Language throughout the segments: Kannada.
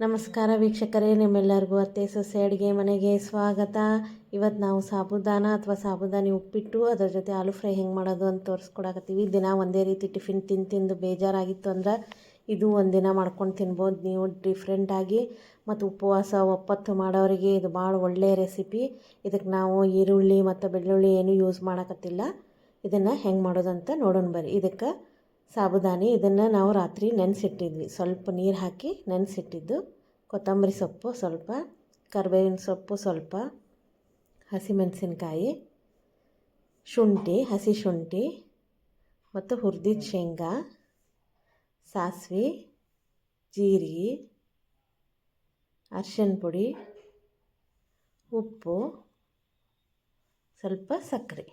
ನಮಸ್ಕಾರ ವೀಕ್ಷಕರೇ, ನಿಮ್ಮೆಲ್ಲರಿಗೂ ಅತ್ತೆ ಸೊಸೆ ಅಡುಗೆ ಮನೆಗೆ ಸ್ವಾಗತ. ಇವತ್ತು ನಾವು ಸಾಬುದಾನ ಅಥವಾ ಸಾಬುದಾನಿ ಉಪ್ಪಿಟ್ಟು, ಅದರ ಜೊತೆ ಆಲೂ ಫ್ರೈ ಹೆಂಗೆ ಮಾಡೋದು ಅಂತ ತೋರಿಸ್ಕೊಡಕತ್ತೀವಿ. ದಿನ ಒಂದೇ ರೀತಿ ಟಿಫಿನ್ ತಿಂದು ತಿಂದು ಬೇಜಾರಾಗಿತ್ತು ಅಂದ್ರೆ ಇದು ಒಂದಿನ ಮಾಡ್ಕೊಂಡು ತಿನ್ಬೋದು. ನೀವು ಡಿಫ್ರೆಂಟಾಗಿ ಮತ್ತು ಉಪವಾಸ, ಒಪ್ಪತ್ತು ಮಾಡೋರಿಗೆ ಇದು ಭಾಳ ಒಳ್ಳೆಯ ರೆಸಿಪಿ ಇದಕ್ಕೆ ನಾವು ಈರುಳ್ಳಿ ಮತ್ತು ಬೆಳ್ಳುಳ್ಳಿ ಏನೂ ಯೂಸ್ ಮಾಡೋಕತ್ತಿಲ್ಲ. ಇದನ್ನು ಹೆಂಗೆ ಮಾಡೋದಂತ ನೋಡೋಣ ಬರ್ರಿ. ಇದಕ್ಕೆ ಸಾಬುದಾನಿ, ಇದನ್ನು ನಾವು ರಾತ್ರಿ ನೆನೆಸಿಟ್ಟಿದ್ವಿ. ಸ್ವಲ್ಪ ನೀರು ಹಾಕಿ ನೆನೆಸಿಟ್ಟಿದ್ದು. ಕೊತ್ತಂಬರಿ ಸೊಪ್ಪು ಸ್ವಲ್ಪ, ಕರಿಬೇವಿನ ಸೊಪ್ಪು ಸ್ವಲ್ಪ, ಹಸಿಮೆಣಸಿನ್ಕಾಯಿ, ಶುಂಠಿ, ಹಸಿ ಶುಂಠಿ ಮತ್ತು ಹುರಿದಿದ್ದ ಶೇಂಗಾ, ಸಾಸಿವೆ, ಜೀರಿಗೆ ಅರ್ಶಿನ ಪುಡಿ, ಉಪ್ಪು, ಸ್ವಲ್ಪ ಸಕ್ಕರೆ.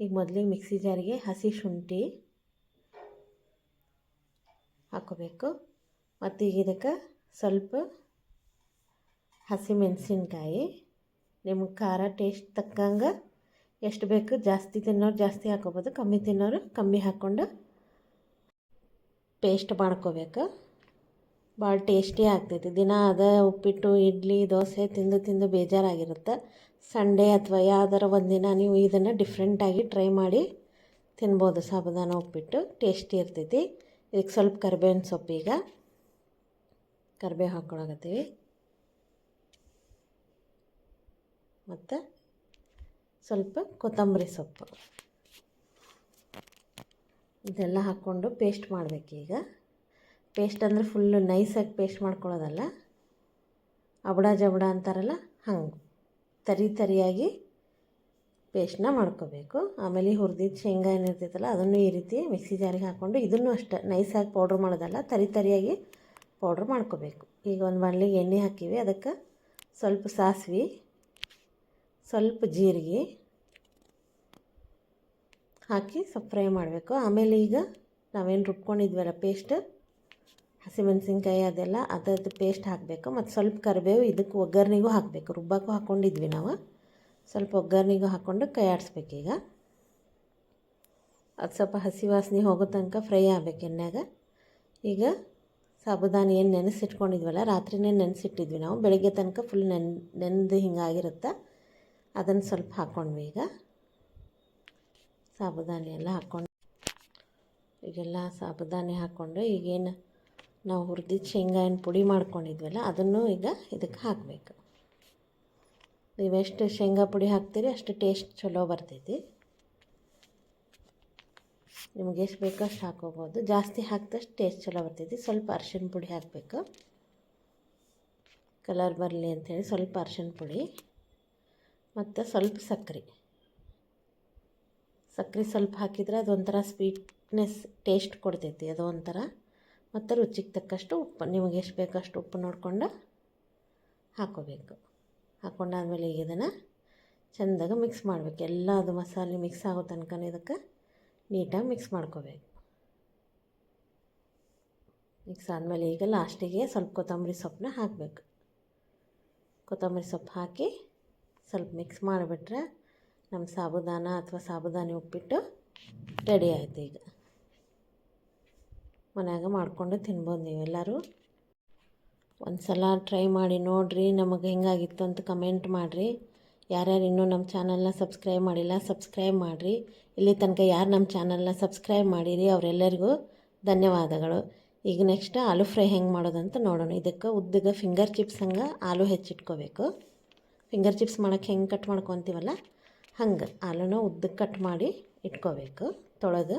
ಈಗ ಮೊದಲಿಗೆ ಮಿಕ್ಸಿ ಜಾರಿಗೆ ಹಸಿ ಶುಂಠಿ ಹಾಕೋಬೇಕು. ಮತ್ತು ಈಗ ಇದಕ್ಕೆ ಸ್ವಲ್ಪ ಹಸಿಮೆಣಸಿನ್ಕಾಯಿ. ನಿಮ್ಗೆ ಖಾರ ಟೇಸ್ಟ್ ತಕ್ಕಂಗೆ ಎಷ್ಟು ಬೇಕು ಜಾಸ್ತಿ ತಿನ್ನೋರು ಜಾಸ್ತಿ ಹಾಕೋಬೋದು, ಕಮ್ಮಿ ತಿನ್ನೋರು ಕಮ್ಮಿ ಹಾಕ್ಕೊಂಡು ಪೇಸ್ಟ್ ಮಾಡ್ಕೋಬೇಕು. ಭಾಳ ಟೇಸ್ಟಿ ಆಗ್ತೈತಿ. ದಿನ ಅದ ಉಪ್ಪಿಟ್ಟು, ಇಡ್ಲಿ, ದೋಸೆ ತಿಂದು ತಿಂದು ಬೇಜಾರಾಗಿರುತ್ತೆ. ಸಂಡೇ ಅಥವಾ ಯಾವ್ದಾರ ಒಂದಿನ ನೀವು ಇದನ್ನು ಡಿಫ್ರೆಂಟಾಗಿ ಟ್ರೈ ಮಾಡಿ ತಿನ್ಬೋದು, ಸಾಬುದಾನ ಉಪ್ಪಿಟ್ಟು. ಟೇಸ್ಟಿ ಇರ್ತೈತಿ. ಇದಕ್ಕೆ ಸ್ವಲ್ಪ ಕರಿಬೇವಿನ ಸೊಪ್ಪು ಈಗ. ಕರಿಬೇವು ಹಾಕ್ಕೊಳಕತ್ತೀವಿ. ಮತ್ತು ಸ್ವಲ್ಪ ಕೊತ್ತಂಬರಿ ಸೊಪ್ಪು. ಇದೆಲ್ಲ ಹಾಕ್ಕೊಂಡು ಪೇಸ್ಟ್ ಮಾಡಬೇಕೀಗ ಪೇಸ್ಟ್ ಅಂದರೆ ಫುಲ್ಲು ನೈಸಾಗಿ ಪೇಸ್ಟ್ ಮಾಡ್ಕೊಳ್ಳೋದಲ್ಲ. ಅಬಡ ಜಬಡ ಅಂತಾರಲ್ಲ, ಹಂಗೆ. ತರಿ ತರಿಯಾಗಿ ಪೇಸ್ಟ್ನ ಮಾಡ್ಕೋಬೇಕು. ಆಮೇಲೆ ಹುರಿದಿದ್ದು ಶೇಂಗಾ ಏನಿರ್ತೈತಲ್ಲ, ಅದನ್ನು ಈ ರೀತಿ ಮಿಕ್ಸಿ ಜಾರಿಗೆ ಹಾಕ್ಕೊಂಡು ಇದನ್ನು ಅಷ್ಟೇ ನೈಸಾಗಿ ಪೌಡ್ರ್ ಮಾಡೋದಲ್ಲ, ತರಿ ತರಿಯಾಗಿ ಪೌಡ್ರ್ ಮಾಡ್ಕೋಬೇಕು. ಈಗ ಒಂದು ಬಾಣಲಿಗೆ ಎಣ್ಣೆ ಹಾಕಿವಿ, ಅದಕ್ಕೆ ಸ್ವಲ್ಪ ಸಾಸಿವೆ, ಸ್ವಲ್ಪ ಜೀರಿಗೆ ಹಾಕಿ ಸ್ವಲ್ಪ ಫ್ರೈ ಮಾಡಬೇಕು. ಆಮೇಲೆ ಈಗ ನಾವೇನು ರುಬ್ಕೊಂಡಿದ್ವಲ್ಲ ಪೇಸ್ಟ್ ಹಸಿಮೆಣಸಿನ್ಕಾಯಿ ಅದೆಲ್ಲ ಅದರದ್ದು ಪೇಸ್ಟ್ ಹಾಕಬೇಕು. ಮತ್ತು ಸ್ವಲ್ಪ ಕರಿಬೇವು ಇದಕ್ಕೆ ಒಗ್ಗರಣೆಗೂ ಹಾಕಬೇಕು. ರುಬ್ಬಕ್ಕೂ ಹಾಕ್ಕೊಂಡಿದ್ವಿ ನಾವು. ಸ್ವಲ್ಪ ಒಗ್ಗರಣೆಗೂ ಹಾಕ್ಕೊಂಡು ಕೈ ಆಡಿಸ್ಬೇಕೀಗ ಅದು ಸ್ವಲ್ಪ ಹಸಿ ವಾಸನೆ ಹೋಗೋ ತನಕ ಫ್ರೈ ಆಗಬೇಕು ಎಣ್ಣೆಗ ಈಗ ಸಾಬುದಾನಿ ಏನು ನೆನೆಸಿಟ್ಕೊಂಡಿದ್ವಲ್ಲ, ರಾತ್ರಿನೇ ನೆನೆಸಿಟ್ಟಿದ್ವಿ ನಾವು. ಬೆಳಗ್ಗೆ ತನಕ ಫುಲ್ ನೆನ್, ನೆನೆದು ಹಿಂಗಾಗಿರುತ್ತೆ, ಅದನ್ನು ಸ್ವಲ್ಪ ಹಾಕ್ಕೊಂಡ್ವಿ ಈಗ. ಸಾಬುದಾನಿ ಎಲ್ಲ ಹಾಕ್ಕೊಂಡು ಈಗೆಲ್ಲ ಸಾಬುದಾನಿ ಹಾಕ್ಕೊಂಡು ಈಗೇನು ನಾವು ಹುರಿದಿದ್ದು ಶೇಂಗಾ ಏನು ಪುಡಿ ಮಾಡ್ಕೊಂಡಿದ್ವಲ್ಲ, ಅದನ್ನು ಈಗ ಇದಕ್ಕೆ ಹಾಕಬೇಕು. ನೀವೆಷ್ಟು ಶೇಂಗಾ ಪುಡಿ ಹಾಕ್ತೀರಿ ಅಷ್ಟು ಟೇಸ್ಟ್ ಚಲೋ ಬರ್ತೈತಿ. ನಿಮ್ಗೆ ಎಷ್ಟು ಬೇಕೋ ಅಷ್ಟು ಹಾಕೋಬೋದು. ಜಾಸ್ತಿ ಹಾಕಿದಷ್ಟು ಟೇಸ್ಟ್ ಚಲೋ ಬರ್ತೈತಿ. ಸ್ವಲ್ಪ ಅರ್ಶಿನ ಪುಡಿ ಹಾಕಬೇಕು. ಕಲರ್ ಬರಲಿ ಅಂಥೇಳಿ ಸ್ವಲ್ಪ ಅರ್ಶಿನ ಪುಡಿ ಮತ್ತು ಸ್ವಲ್ಪ ಸಕ್ಕರೆ ಸಕ್ಕರೆ ಸ್ವಲ್ಪ ಹಾಕಿದರೆ ಅದೊಂಥರ ಸ್ವೀಟ್ನೆಸ್ ಟೇಸ್ಟ್ ಕೊಡ್ತೈತಿ. ಅದು ಒಂಥರ ಮತ್ತು ರುಚಿಗೆ ತಕ್ಕಷ್ಟು ಉಪ್ಪು. ನಿಮಗೆ ಎಷ್ಟು ಬೇಕಷ್ಟು ಉಪ್ಪು ನೋಡಿಕೊಂಡು ಹಾಕೋಬೇಕು. ಹಾಕ್ಕೊಂಡಾದ್ಮೇಲೆ ಈಗ ಇದನ್ನು ಚೆಂದಾಗ ಮಿಕ್ಸ್ ಮಾಡಬೇಕು. ಎಲ್ಲ ಅದು ಮಸಾಲೆ ಮಿಕ್ಸ್ ಆಗೋ ತನಕ ಇದಕ್ಕೆ ನೀಟಾಗಿ ಮಿಕ್ಸ್ ಮಾಡ್ಕೋಬೇಕು. ಮಿಕ್ಸ್ ಆದಮೇಲೆ ಈಗ ಲಾಸ್ಟಿಗೆ ಸ್ವಲ್ಪ ಕೊತ್ತಂಬರಿ ಸೊಪ್ಪನ್ನ ಹಾಕಬೇಕು. ಕೊತ್ತಂಬರಿ ಸೊಪ್ಪು ಹಾಕಿ ಸ್ವಲ್ಪ ಮಿಕ್ಸ್ ಮಾಡಿಬಿಟ್ರೆ ನಮ್ಮ ಸಾಬುದಾನ ಅಥವಾ ಸಾಬುದಾನಿ ಉಪ್ಪಿಟ್ಟು ರೆಡಿ ಆಯಿತು ಈಗ. ಮನ್ಯಾಗ ಮಾಡಿಕೊಂಡು ತಿನ್ಬೋದು ನೀವೆಲ್ಲರೂ. ಒಂದು ಸಲ ಟ್ರೈ ಮಾಡಿ ನೋಡಿರಿ ನಮಗೆ ಹೆಂಗಾಗಿತ್ತು ಅಂತ ಕಮೆಂಟ್ ಮಾಡಿರಿ. ಯಾರ್ಯಾರು ಇನ್ನೂ ನಮ್ಮ ಚಾನಲ್ನ ಸಬ್ಸ್ಕ್ರೈಬ್ ಮಾಡಿಲ್ಲ ಸಬ್ಸ್ಕ್ರೈಬ್ ಮಾಡಿರಿ. ಇಲ್ಲಿ ತನಕ ಯಾರು ನಮ್ಮ ಚಾನಲ್ನ ಸಬ್ಸ್ಕ್ರೈಬ್ ಮಾಡಿರಿ ಅವರೆಲ್ಲರಿಗೂ ಧನ್ಯವಾದಗಳು. ಈಗ ನೆಕ್ಸ್ಟ್ ಆಲೂ ಫ್ರೈ ಹೆಂಗೆ ಮಾಡೋದಂತ ನೋಡೋಣ. ಇದಕ್ಕೆ ಉದ್ದಗ ಫಿಂಗರ್ ಚಿಪ್ಸ್ ಹಂಗೆ ಆಲೂ ಹೆಚ್ಚಿಟ್ಕೋಬೇಕು. ಫಿಂಗರ್ ಚಿಪ್ಸ್ ಮಾಡೋಕ್ಕೆ ಹೆಂಗೆ ಕಟ್ ಮಾಡ್ಕೊತೀವಲ್ಲ, ಹಂಗೆ ಆಲೂನ ಉದ್ದಕ್ಕೆ ಕಟ್ ಮಾಡಿ ಇಟ್ಕೋಬೇಕು ತೊಳೆದು.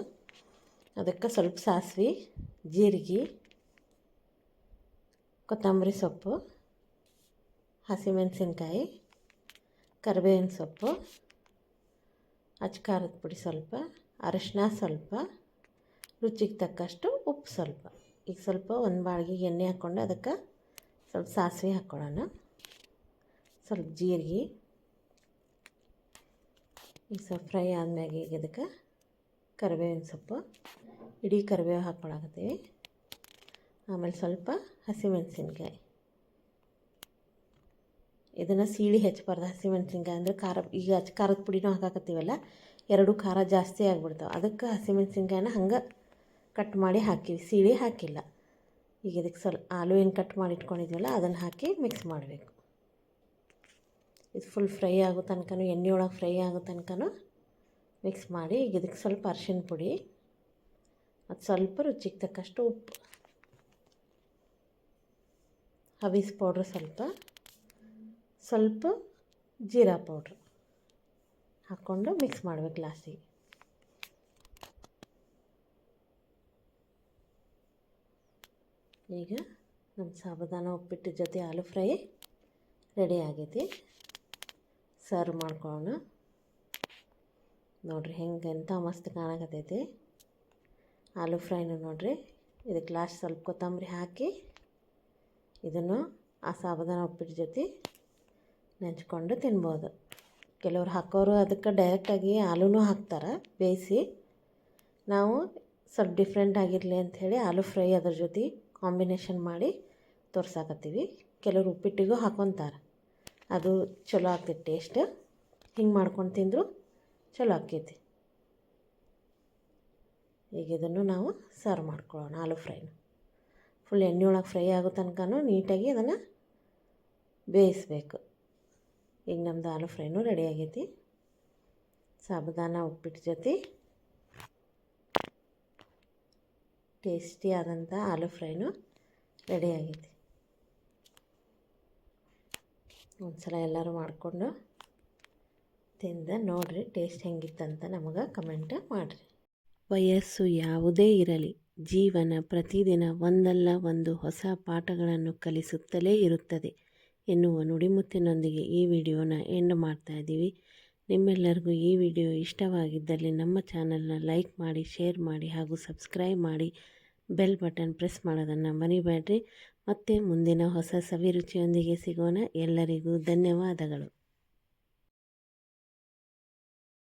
ಅದಕ್ಕೆ ಸ್ವಲ್ಪ ಸಾಸಿವೆ, ಜೀರಿಗೆ ಕೊತ್ತಂಬರಿ ಸೊಪ್ಪು, ಹಸಿಮೆಣಸಿನ್ಕಾಯಿ, ಕರಿಬೇವಿನ ಸೊಪ್ಪು ಅಚ್ಕಾರದ ಪುಡಿ ಸ್ವಲ್ಪ, ಅರಶಿನ ಸ್ವಲ್ಪ, ರುಚಿಗೆ ತಕ್ಕಷ್ಟು ಉಪ್ಪು ಸ್ವಲ್ಪ. ಈಗ ಸ್ವಲ್ಪ ಒಂದು ಬಾಳ್ಗೆ ಎಣ್ಣೆ ಹಾಕ್ಕೊಂಡು ಅದಕ್ಕೆ ಸ್ವಲ್ಪ ಸಾಸಿವೆ ಹಾಕ್ಕೊಳ್ಳೋಣ. ಸ್ವಲ್ಪ ಜೀರಿಗೆ. ಈಗ ಸ್ವಲ್ಪ ಫ್ರೈ ಆದಮ್ಯಾಗ ಈಗ ಇದಕ್ಕೆ ಕರಿಬೇವಿನ ಸೊಪ್ಪು. ಇಡೀ ಕರಿಬೇವು ಹಾಕ್ಕೊಳಕತ್ತೀವಿ. ಆಮೇಲೆ ಸ್ವಲ್ಪ ಹಸಿಮೆಣಸಿನ್ಕಾಯಿ. ಇದನ್ನು ಸೀಳಿ ಹೆಚ್ಚಬಾರ್ದು. ಹಸಿಮೆಣಸಿನ್ಕಾಯಿ ಅಂದರೆ ಖಾರ, ಈಗ ಹಚ್ ಖಾರದ ಪುಡಿನೂ ಹಾಕಾಕತ್ತೀವಲ್ಲ, ಎರಡು ಖಾರ ಜಾಸ್ತಿ ಆಗಿಬಿಡ್ತಾವೆ. ಅದಕ್ಕೆ ಹಸಿಮೆಣಸಿನ್ಕಾಯಿನ ಹಂಗೆ ಕಟ್ ಮಾಡಿ ಹಾಕಿವಿ. ಸೀಳಿ ಹಾಕಿಲ್ಲ. ಈಗ ಇದಕ್ಕೆ ಸ್ವಲ್ಪ ಆಲೂ ಏನು ಕಟ್ ಮಾಡಿ ಇಟ್ಕೊಂಡಿದ್ವಲ್ಲ, ಅದನ್ನು ಹಾಕಿ ಮಿಕ್ಸ್ ಮಾಡಬೇಕು. ಇದು ಫುಲ್ ಫ್ರೈ ಆಗೋ ತನಕನೂ, ಎಣ್ಣೆ ಒಳಗೆ ಫ್ರೈ ಆಗೋ ತನಕನೂ ಮಿಕ್ಸ್ ಮಾಡಿ, ಈಗ ಇದಕ್ಕೆ ಸ್ವಲ್ಪ ಅರ್ಶಿನ ಪುಡಿ ಮತ್ತು ಸ್ವಲ್ಪ ರುಚಿಗೆ ತಕ್ಕಷ್ಟು ಉಪ್ಪು. ಹಬೀಸ್ ಪೌಡ್ರ್ ಸ್ವಲ್ಪ ಸ್ವಲ್ಪ ಜೀರಾ ಪೌಡ್ರ್ ಹಾಕ್ಕೊಂಡು ಮಿಕ್ಸ್ ಮಾಡಬೇಕು ಲಾಸ್ಟಿಗೆ ಈಗ ನಮ್ಮ ಸಾಬುದಾನ ಉಪ್ಪಿಟ್ಟು ಜೊತೆ ಆಲೂ ಫ್ರೈ ರೆಡಿ ಆಗೈತಿ. ಸರ್ವ್ ಮಾಡ್ಕೊಳ್ಳೋಣ. ನೋಡಿರಿ ಹೆಂಗೆ ಎಂಥ ಮಸ್ತ್ ಕಾಣಕತ್ತೈತಿ. ಆಲೂ ಫ್ರೈನು ನೋಡಿರಿ, ಇದಕ್ಕೆ ಲಾಸ್ಟ್ ಸ್ವಲ್ಪ ಕೊತ್ತಂಬರಿ ಹಾಕಿ ಇದನ್ನು ಆ ಸಾಬುದಾನ ಉಪ್ಪಿಟ್ಟು ಜೊತೆ ನೆಂಚ್ಕೊಂಡು ತಿನ್ಬೋದು. ಕೆಲವ್ರು ಹಾಕೋರು ಅದಕ್ಕೆ ಡೈರೆಕ್ಟಾಗಿ ಆಲೂನೂ ಹಾಕ್ತಾರೆ, ಬೇಯಿಸಿ. ನಾವು ಸ್ವಲ್ಪ ಡಿಫ್ರೆಂಟ್ ಆಗಿರಲಿ ಅಂಥೇಳಿ ಆಲೂ ಫ್ರೈ ಅದ್ರ ಜೊತೆ ಕಾಂಬಿನೇಷನ್ ಮಾಡಿ ತೋರ್ಸಾಕತ್ತೀವಿ. ಕೆಲವ್ರು ಉಪ್ಪಿಟ್ಟಿಗೂ ಹಾಕೊತಾರೆ. ಅದು ಚಲೋ ಆಗ್ತೈತಿ ಟೇಸ್ಟ್ ಹಿಂಗೆ ಮಾಡ್ಕೊಂಡು ತಿಂದರೂ ಚಲೋ ಆಕೈತಿ ಈಗ ಇದನ್ನು ನಾವು ಸರ್ವ್ ಮಾಡ್ಕೊಳ್ಳೋಣ ಆಲೂ ಫ್ರೈನ ಫುಲ್ ಎಣ್ಣೆ ಒಳಗೆ ಫ್ರೈ ಆಗೋ ತನಕನೂ ನೀಟಾಗಿ ಅದನ್ನು ಬೇಯಿಸ್ಬೇಕು. ಈಗ ನಮ್ಮದು ಆಲು ಫ್ರೈನೂ ರೆಡಿ ಆಗೈತಿ. ಸಾಬುದಾನ, ಉಪ್ಪಿಟ್ಟು ಜೊತೆ. ಟೇಸ್ಟಿ ಆದಂಥ ಆಲೂ ಫ್ರೈನು ರೆಡಿ ಆಗೈತಿ. ಒಂದು ಸಲ ಎಲ್ಲರೂ ಮಾಡಿಕೊಂಡು ತಿಂದ ನೋಡಿರಿ, ಟೇಸ್ಟ್ ಹೆಂಗಿತ್ತಂತ ನಮಗೆ ಕಮೆಂಟ್ ಮಾಡಿರಿ. ವಯಸ್ಸು ಯಾವುದೇ ಇರಲಿ. ಜೀವನ ಪ್ರತಿದಿನ ಒಂದಲ್ಲ ಒಂದು ಹೊಸ ಪಾಠಗಳನ್ನು ಕಲಿಸುತ್ತಲೇ ಇರುತ್ತದೆ. ಎನ್ನುವ ನುಡಿಮುತ್ತಿನೊಂದಿಗೆ ಈ ವಿಡಿಯೋನ ಎಂಡ್ ಮಾಡ್ತಾ ಇದ್ದೀವಿ. ನಿಮ್ಮೆಲ್ಲರಿಗೂ ಈ ವಿಡಿಯೋ ಇಷ್ಟವಾಗಿದ್ದಲ್ಲಿ ನಮ್ಮ ಚಾನಲ್ನ ಲೈಕ್ ಮಾಡಿ, ಶೇರ್ ಮಾಡಿ ಹಾಗೂ ಸಬ್ಸ್ಕ್ರೈಬ್ ಮಾಡಿ ಬೆಲ್ ಬಟನ್ ಪ್ರೆಸ್ ಮಾಡೋದನ್ನು ಮರಿಬೇಡ್ರಿ. ಮತ್ತೆ ಮುಂದಿನ ಹೊಸ ಸವಿರುಚಿಯೊಂದಿಗೆ ಸಿಗೋಣ. ಎಲ್ಲರಿಗೂ ಧನ್ಯವಾದಗಳು.